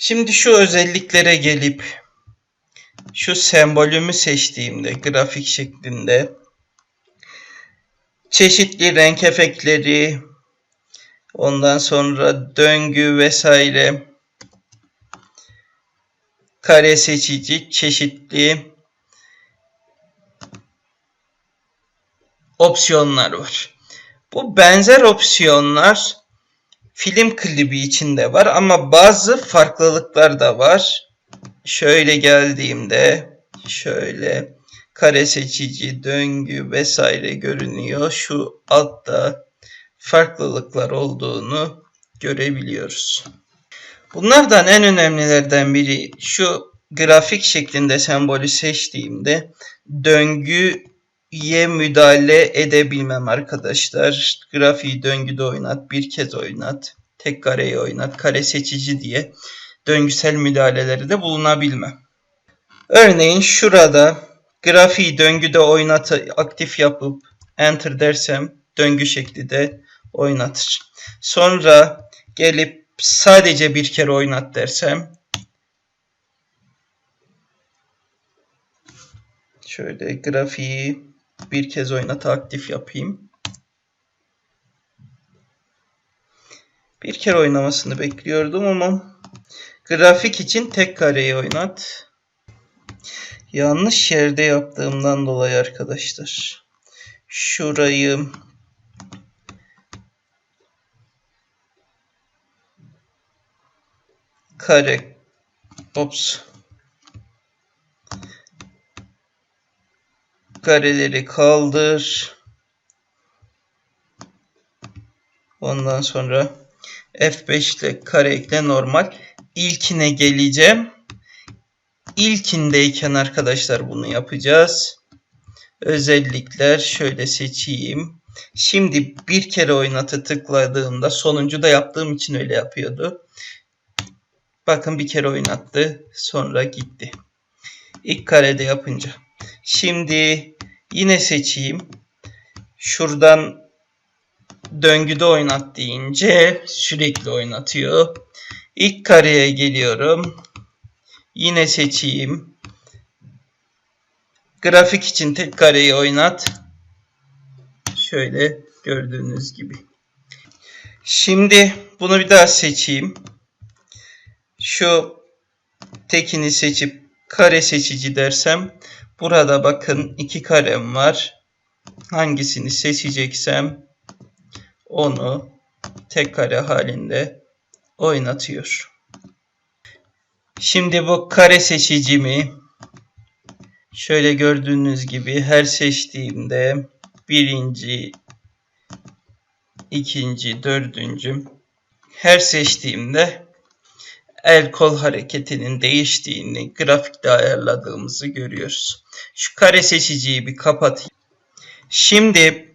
Şimdi şu özelliklere gelip şu sembolümü seçtiğimde grafik şeklinde çeşitli renk efektleri ondan sonra döngü vesaire kare seçici çeşitli opsiyonlar var. Bu benzer opsiyonlar film klibi içinde var ama bazı farklılıklar da var. Şöyle geldiğimde şöyle kare seçici, döngü vesaire görünüyor. Şu altta farklılıklar olduğunu görebiliyoruz. Bunlardan en önemlilerden biri şu grafik şeklinde sembolü seçtiğimde döngüye müdahale edebilmem arkadaşlar. Grafiği döngüde oynat, bir kez oynat, tek kareyi oynat, kare seçici diye döngüsel müdahaleleri de bulunabilmem. Örneğin şurada grafiği döngüde oynat aktif yapıp enter dersem döngü şeklinde oynatır. Sonra gelip sadece bir kere oynat dersem şöyle grafiği bir kez oynat aktif yapayım. Bir kere oynamasını bekliyordum ama grafik için tek kareyi oynat. Yanlış yerde yaptığımdan dolayı arkadaşlar. Şurayı kare ops kareleri kaldır. Ondan sonra F5 ile kare ekle normal. İlkine geleceğim. İlkindeyken arkadaşlar bunu yapacağız. Özellikler şöyle seçeyim. Şimdi bir kere oynatı tıkladığımda sonuncu da yaptığım için öyle yapıyordu. Bakın bir kere oynattı. Sonra gitti. İlk karede yapınca. Şimdi yine seçeyim. Şuradan döngüde oynat deyince sürekli oynatıyor. İlk kareye geliyorum. Yine seçeyim. Grafik için tek kareyi oynat. Şöyle gördüğünüz gibi. Şimdi bunu bir daha seçeyim. Şu tekini seçip kare seçici dersem burada bakın iki karem var. Hangisini seçeceksem onu tek kare halinde oynatıyor. Şimdi bu kare seçicimi şöyle gördüğünüz gibi her seçtiğimde birinci, ikinci, dördüncü her seçtiğimde el kol hareketinin değiştiğini grafikte ayarladığımızı görüyoruz. Şu kare seçiciyi bir kapatayım. Şimdi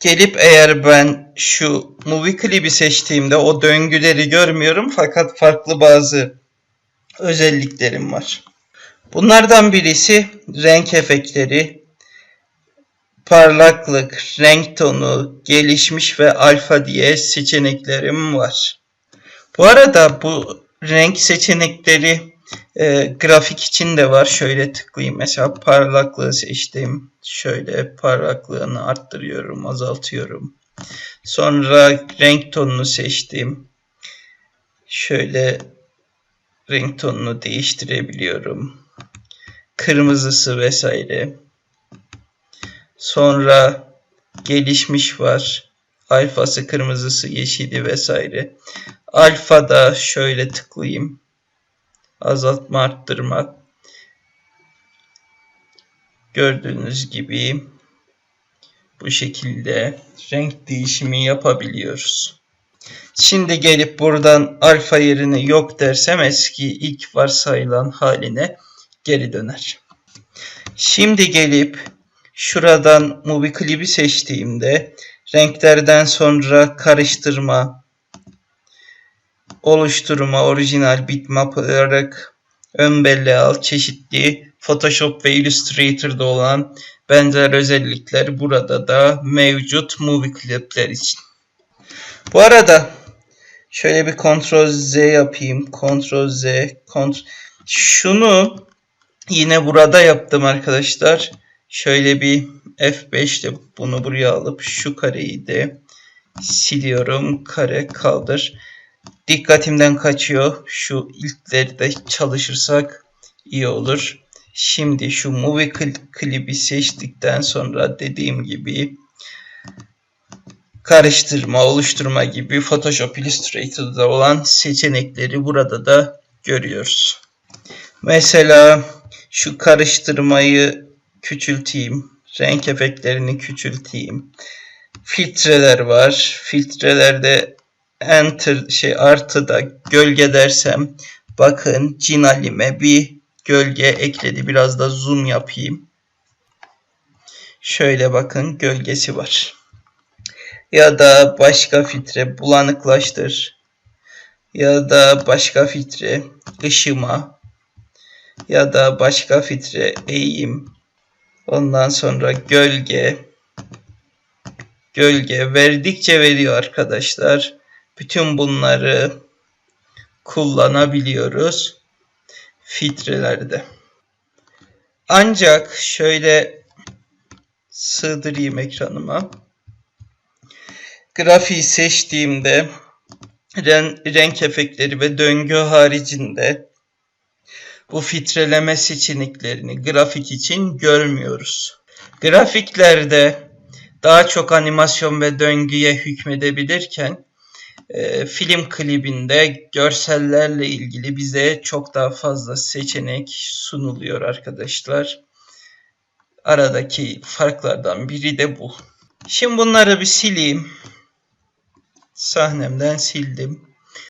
gelip eğer ben şu movie clip'i seçtiğimde o döngüleri görmüyorum fakat farklı bazı özelliklerim var. Bunlardan birisi renk efektleri, parlaklık, renk tonu, gelişmiş ve alfa diye seçeneklerim var. Bu arada bu renk seçenekleri e, grafik için de var. Şöyle tıklayayım. Mesela parlaklığı seçtim. Şöyle parlaklığını arttırıyorum, azaltıyorum. Sonra renk tonunu seçtim. Şöyle renk tonunu değiştirebiliyorum. Kırmızısı vesaire. Sonra gelişmiş var. Alfası, kırmızısı, yeşili vesaire. Alfada şöyle tıklayayım. Azaltma, arttırma. Gördüğünüz gibi bu şekilde renk değişimi yapabiliyoruz. Şimdi gelip buradan alfa yerine yok dersem eski ilk varsayılan haline geri döner. Şimdi gelip şuradan movie clip'i seçtiğimde renklerden sonra karıştırma, oluşturma, orijinal bitmap olarak ön belleğe al çeşitli Photoshop ve Illustrator'da olan benzer özellikler burada da mevcut movie clip'ler için. Bu arada Şöyle bir Ctrl Z yapayım. Ctrl Z. Ctrl... Şunu yine burada yaptım arkadaşlar. Şöyle bir F5 ile bunu buraya alıp şu kareyi de siliyorum. Kare kaldır. Dikkatimden kaçıyor. Şu ilkleri de çalışırsak iyi olur. Şimdi şu movie klibi seçtikten sonra dediğim gibi karıştırma, oluşturma gibi Photoshop Illustrator'da olan seçenekleri burada da görüyoruz. Mesela şu karıştırmayı küçülteyim. Renk efektlerini küçülteyim. Filtreler var. Filtrelerde enter şey artı da gölge dersem bakın Cinalime bir gölge ekledi. Biraz da zoom yapayım. Şöyle bakın gölgesi var. Ya da başka filtre bulanıklaştır. Ya da başka filtre ışıma. Ya da başka filtre eğim. Ondan sonra gölge. Gölge verdikçe veriyor arkadaşlar. Bütün bunları kullanabiliyoruz filtrelerde. Ancak şöyle sığdırayım ekranıma. Grafiği seçtiğimde renk efektleri ve döngü haricinde bu filtreleme seçeneklerini grafik için görmüyoruz. Grafiklerde daha çok animasyon ve döngüye hükmedebilirken e, film klibinde görsellerle ilgili bize çok daha fazla seçenek sunuluyor arkadaşlar. Aradaki farklardan biri de bu. Şimdi bunları bir sileyim. Sahnemden sildim.